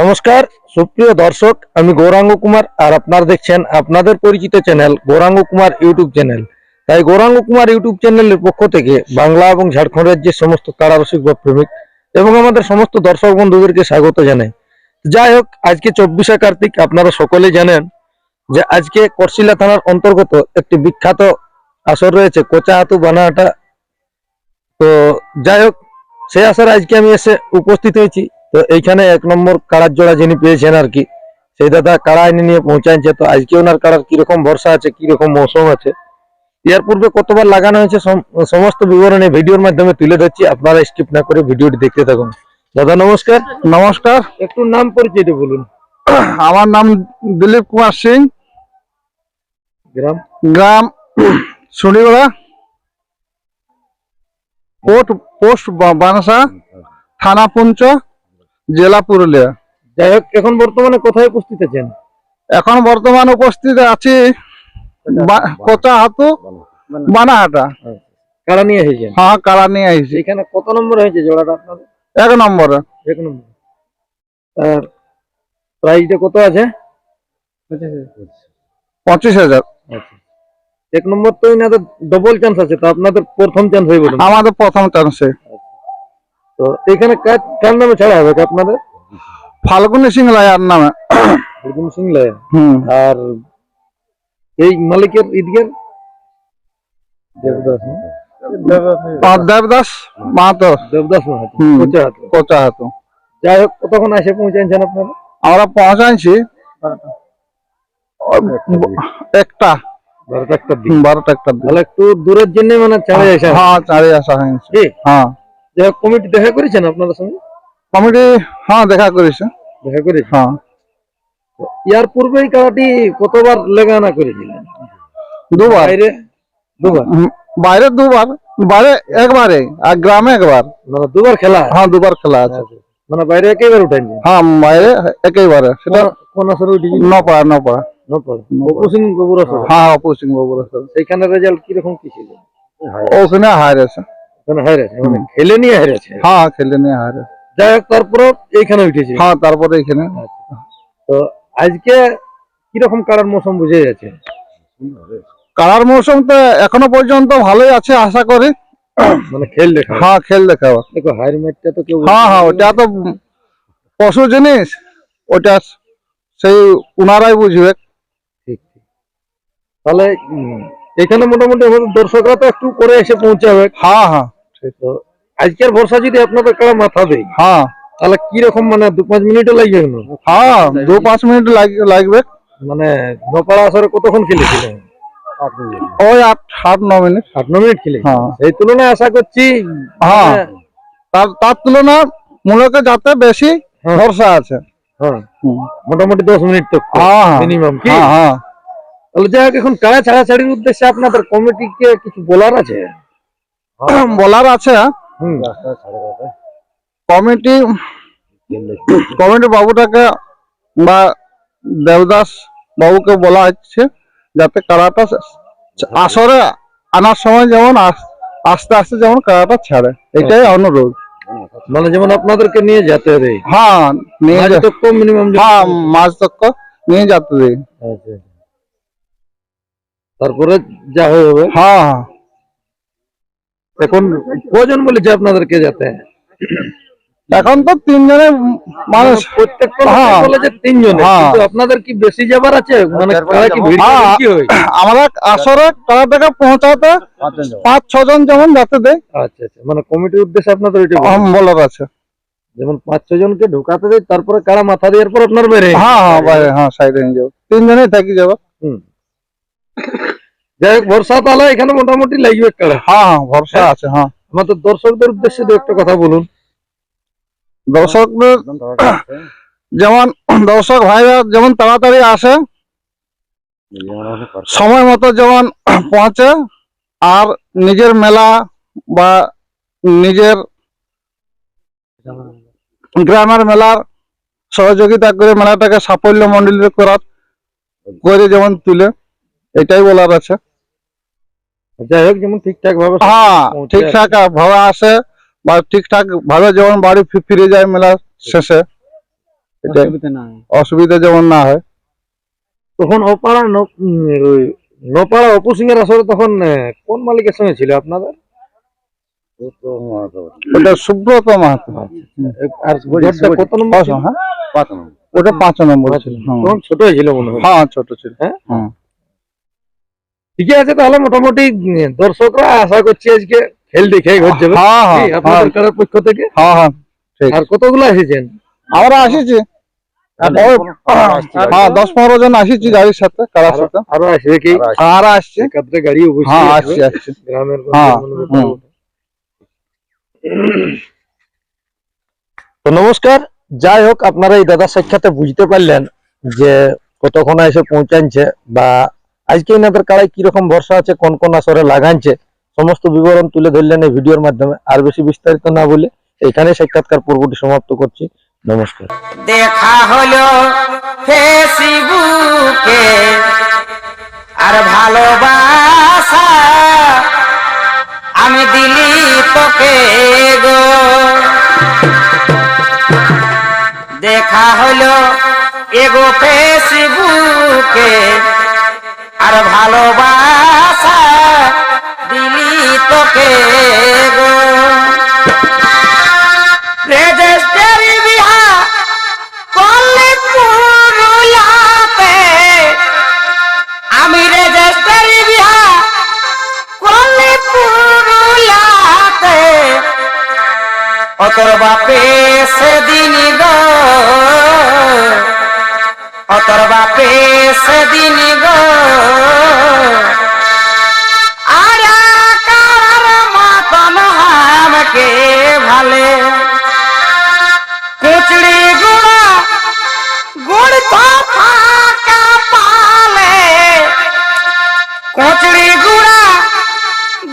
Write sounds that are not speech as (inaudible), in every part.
নমস্কার, সুপ্রিয় দর্শক, আমি গৌরাঙ্গ কুমার আর আপনারা দেখছেন আপনাদের পরিচিত channel Gauranga Kumar YouTube channel. তাই গৌরাঙ্গ কুমার ইউটিউব চ্যানেলের পক্ষ থেকে বাংলা এবং ঝাড়খণ্ড রাজ্যের সমস্ত কারারসিক বা প্রেমিক এবং আমাদের সমস্ত দর্শক বন্ধুদেরকে স্বাগত জানাই। যাই হোক, আজকে চব্বিশে কার্তিক আপনারা সকলেই জানেন যে আজকে করশিলা থানার অন্তর্গত একটি বিখ্যাত আসর রয়েছে কোচা হাতু বানাহাটা। তো যাই হোক, সেই আসরে আজকে আমি এসে উপস্থিত হয়েছি। তো এইখানে এক নম্বর কাড়ার জোড়া যিনি পেয়েছেন আর কি সেই দাদা কাড়া এনে নিয়ে পৌঁছাইছে। তো আজকে ওনার কাড়ার কীরকম ভরসা আছে কীরকম মৌসুম আছে এর পূর্বে কতবার লাগানো হয়েছে সম- সমস্ত বিবরণী ভিডিওর মাধ্যমে তুলে ধরছি আপনারা স্কিপ না করে ভিডিওটি দেখতে থাকুন। দাদা নমস্কার। নমস্কার। একটু নাম পরিচয়টা বলুন। আমার নাম দিলীপ কুমার সিং। গ্রাম? গ্রাম সুনিগড়া। পোস্ট পোস্ট বানসা থানা পুঞ্চ। জেলা পুরুলিয়া। যাই হোক এখন বর্তমানে কোথায় উপস্থিত আছেন? এখন বর্তমানে উপস্থিত আছি কোচা হাতু বানাহাটা। কাড়া নিয়ে এসেছেন? হ্যাঁ কারা নিয়ে আইছি এখানে কত নম্বর হয়েছে জোড়াটা আপনাদের? এক নম্বর। এক নম্বর। আর প্রাইসটা কত আছে? পঁচিশ হাজার। এক নম্বর তো এনাদের ডবল চান্স আছে তো আপনাদের প্রথম চান্স হয়ে বলুন। আমাদের প্রথম চান্সে তো এখানে কার নামে ছাড়া হবে আপনাদের? ফাল্গুনি সিং লায়ার নামে সিং লায়া আর এই মালিকের ঈদগের? দেবদাস দেবদাস মাহাতো। দেবদাস মাহাতো কোচা হাতে। যাই হোক কতক্ষণ এসে পৌঁছাচ্ছেন আপনারা? আমরা পৌঁছাইছি। একটা। বারোটা হুম, বারোটা একটা তাহলে একটু দূরের জন্য মানে ছাড়ে এসে হ্যাঁ। চারে আসা হয়েছে। হ্যাঁ। যাই হোক কমিটি দেখা করেছেন আপনাদের সঙ্গে? কমিটি হ্যাঁ দেখা করেছে। দেখা করেছেন হ্যাঁ। তো ইয়ার পূর্বে এই খেলাটি কতবার লেগানা করেছিলেন দুবার। বাইরে? দুবার? হুম, বাইরে দুবার বাইরে একবারে আর গ্রামে একবার। মানে দুবার খেলা? হ্যাঁ দুবার খেলা আছে। মানে বাইরে একেবারে উঠাইছেন হ্যাঁ বাইরে একেবারে। সেটা কোন আসরে উঠেছিল নপাড়া নপাড়া। নপাড়া। অপুসিং গোবর আসরে? হ্যাঁ অপসিং বাবুর আছে। সেইখানে রেজাল্ট কীরকম কি ছিল? ওখানে হারেছে হেরেছে মানে খেলে নিয়ে হেরেছে হ্যাঁ খেলে নিয়ে হারে যাই হোক তারপর এইখানে উঠেছে। হ্যাঁ তারপরে এখানে তো আজকে কীরকম কারার মৌসুম বুঝে যাচ্ছে মৌসুম তো এখনও পর্যন্ত ভালোই আছে আশা করি। মানে খেল দেখা হ্যাঁ খেল দেখাবো। দেখো ম্যাচটা তো কেউ হ্যাঁ হ্যাঁ ওটা তো পশু জিনিস ওটা সেই উনারাই বুঝবে। ঠিক ঠিক। তাহলে এখানে মোটামুটি দর্শকরা তো একটু করে এসে পৌঁছাবে। হ্যাঁ হ্যাঁ। তো আজকের ভরসা যদি আপনাদের কারা মাথা দেয় হ্যাঁ। তাহলে কীরকম মানে দু পাঁচ মিনিটও লাগবে না? হ্যাঁ দু পাঁচ মিনিট লাগবে। মানে নপাড়া আসরে কতক্ষণ খেলেছিলেন ওই আট আট ন মিনিট। আট ন মিনিট খেলে হ্যাঁ। সেই তুলনায় আশা করছি হ্যাঁ। মানে, তার তার তুলনা মূলকে যাতে বেশি হ্যাঁ। ভরসা আছে। হ্যাঁ। মোটামুটি দশ মিনিট তো হ্যাঁ হ্যাঁ। মিনিমাম কি? হ্যাঁ হ্যাঁ। তাহলে যাই হোক এখন কারা ছাড়াছাড়ির উদ্দেশ্যে আপনাদের কমিটিকে কিছু বলার আছে? (coughs) বলার আছে হুম। কমিটি কমিটি বাবুটাকে বা দেবদাস বাবুকে বলা হচ্ছে যাতে কারাটা আসরে আনার সময় যেমন আস- আস্তে আস্তে যেমন কারাটা ছাড়ে। এটাই অনুরোধ। মানে যেমন আপনাদেরকে নিয়ে যেতে হবে। হ্যাঁ নিয়ে কম মিনিমাম হ্যাঁ মাছ তক্ক নিয়ে যেতে দিই তারপরে যা হয়ে হবে হ্যাঁ হ্যাঁ। এখন কজন বলেছে আপনাদেরকে যেতে? এখন তো তিনজনে মানুষ। প্রত্যেকটা হ্যাঁ। লোকে তিনজনে হ্যাঁ। কিন্তু আপনাদের কি বেশি যাবার আছে? মানে কারা কি ভিড় হ্যাঁ। কি হয়? আমরা আসরে কারাটাকে পৌঁছাতে পাঁচ ছজন যেমন যাতে দেয়। আচ্ছা আচ্ছা। মানে কমিটির উদ্দেশ্যে আপনাদের ওইটা বলা। বলার আছে যেমন পাঁচ ছ জনকে ঢুকাতে দেয় তারপরে কারা মাথা দেওয়ার পর আপনার বেড়ে হ্যাঁ হ্যাঁ হ্যাঁ সাইডে নিয়ে যাব। তিনজনেই থাকি যাব। যাই হোক বর্ষা তাহলে এখানে মোটামুটি লাগবে কারা হ্যাঁ হ্যাঁ ভরসা আছে হ্যাঁ। আমাদের দর্শকদের উদ্দেশ্যে দু একটা কথা বলুন। দর্শকদের (coughs) যেমন দর্শক ভাইরা যেমন তাড়াতাড়ি আসে সময় মতো যেমন (coughs) পৌঁছে আর নিজের মেলা বা নিজের গ্রামের মেলার সহযোগিতা করে মেলাটাকে সাফল্য মন্ডিত করার করে যেমন তুলে। এটাই বলার আছে। যাই হোক যেমন ঠিকঠাক ভাবে হ্যাঁ ঠিকঠাক ভাবে আসে বা ঠিকঠাক ভাবে যেমন বাড়ি ফিরে যায় মেলার শেষে অসুবিধা যেমন না হয়। তখন অপাড়া ন- নপাড়া অপু সিং এর আসরে তখন কোন মালিকের সঙ্গে ছিল আপনাদের? ওটা সুব্রত মাহাতো। আর জোরটা কত নম্বর হ্যাঁ? ওটা পাঁচ নম্বর ছিল। হুম। তখন ছোট ছিল মনে হয়। হ্যাঁ ছোট ছিল। হ্যাঁ? হ্যাঁ ঠিক আছে তাহলে মোটামুটি দর্শকরা আশা করছি আজকে খেল দেখে ঘর যাবে। হ্যাঁ কি, হ্যাঁ আপনাদের হ্যাঁ। কারার পক্ষ থেকে? হ্যাঁ হ্যাঁ ঠিক। আর কতগুলো এসেছেন? আমরা আসিছি। হ্যাঁ দশ পনেরো জন আসিছি গাড়ির সাথে কারার সাথে। আরও আসবে কি? আর আসছে। একাত্রে গাড়ি অবশ্যই হ্যাঁ। আসছি আসছি। গ্রামের হ্যাঁ। তো নমস্কার। যাই হোক আপনারা এই দাদার সাক্ষাতে বুঝতে পারলেন যে কতক্ষণ এসে পৌঁছানছে বা আজকে এনাদের কাড়াই কীরকম ভরসা আছে, কোন কোন আসরে লাগাচ্ছে সমস্ত বিবরণ তুলে ধরলেন এই ভিডিওর মাধ্যমে। আর বেশি বিস্তারিত না বলে এখানে সাক্ষাৎকার পর্বটি সমাপ্ত করছি। নমস্কার। দেখা হলো ফেসবুকে, আর ভালোবাসা আমি দিলি তোকে গো। দেখা হলো এগো ফেসবুকে আর ভালোবাসা দিলি তোকে গো। রেজিস্ট্রি বিহা আমি বিহা বাপে সেদিন অতর বাপে সেদিন গো। আর কার মতন আমাকে ভালে। কুচড়ি গুড়া, গুড় তো ফাঁকা পালে। কুচড়ি গুড়া,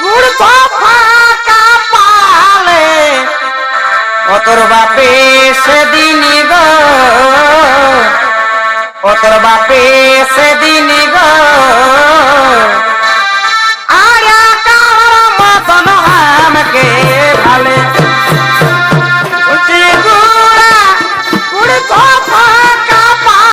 গুড় তো ফাঁকা পালে। অতর বাপে সেদিন গো। অতর বাপে সেদিন গো